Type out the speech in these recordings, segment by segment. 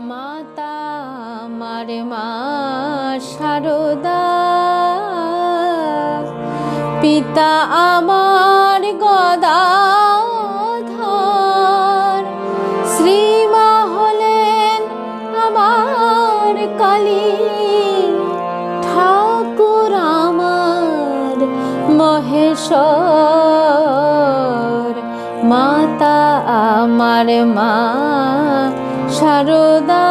মাতা আমার মা সারদা। পিতা আমার গদাধর। শ্রীমা হলেন আমার কালী। ঠাকুর আমার মহেশ্বর। মাতা আমার মা সারদা,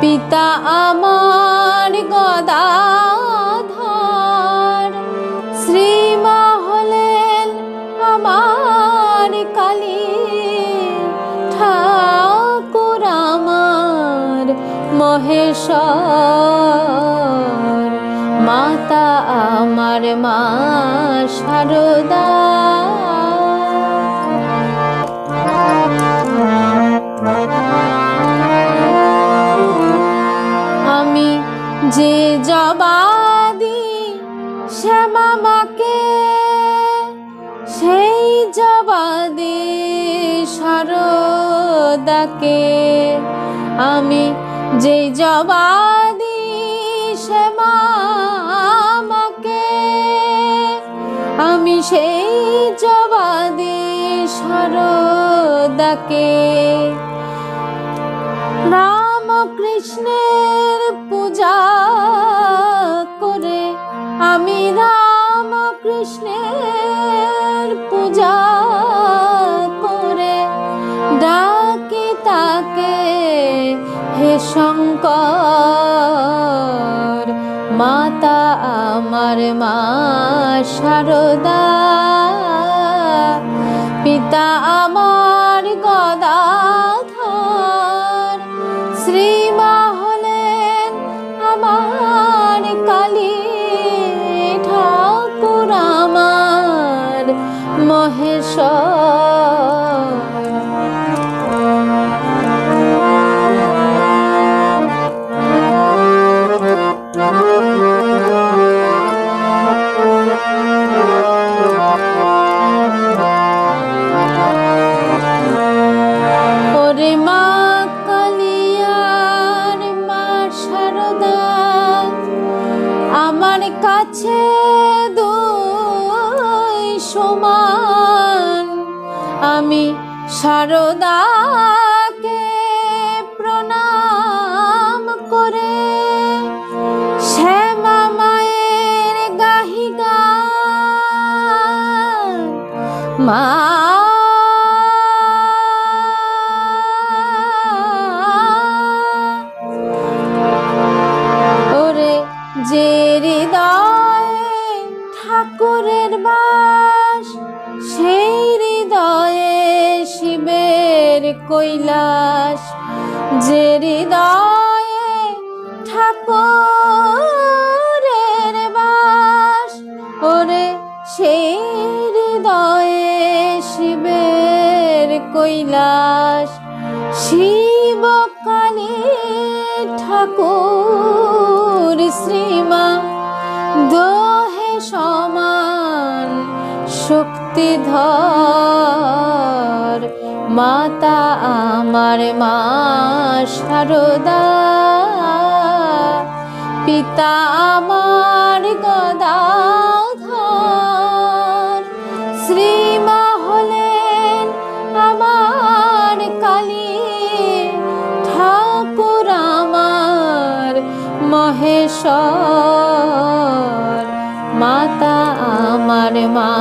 পিতা আমার গদাধর। শ্রীমা হলেন আমার কালী ঠাকুর আমার মহেশ্বর। মাতা আমার মা সারদা। যে জবাদি শ্যামামাকে সেই জবাদি সারদাকে। আমি যে জবাদি শ্যামামাকে আমি সেই জবাদি সারদাকে। রাম কৃষ্ণের পূজা করে আমি রাম কৃষ্ণের পূজা করে ডাকি তাকে, হে শঙ্কর, মাতা আমার মা সারদা, পিতা আমার মহেশ্বর ওরে মা কালিয়ার সারদা আমার কাছে দুই সমান আমি সারদাকে প্রণাম করে শ্যামা মায়ের গাহিগা মা ঠাকুরের বাস সেই কৈলাস, যে হৃদয়ে ঠাকুরের বাস, ওরে সেই হৃদয়ে শিবের কৈলাস শিব কালী ঠাকুর শ্রীমা, দোহে সমান শক্তিধর। মাতা আমার মা সারদা। পিতা আমার গদাধর। শ্রীমা হলেন আমার কালী। ঠাকুর আমার মহেশ্বর। মাতা আমার মা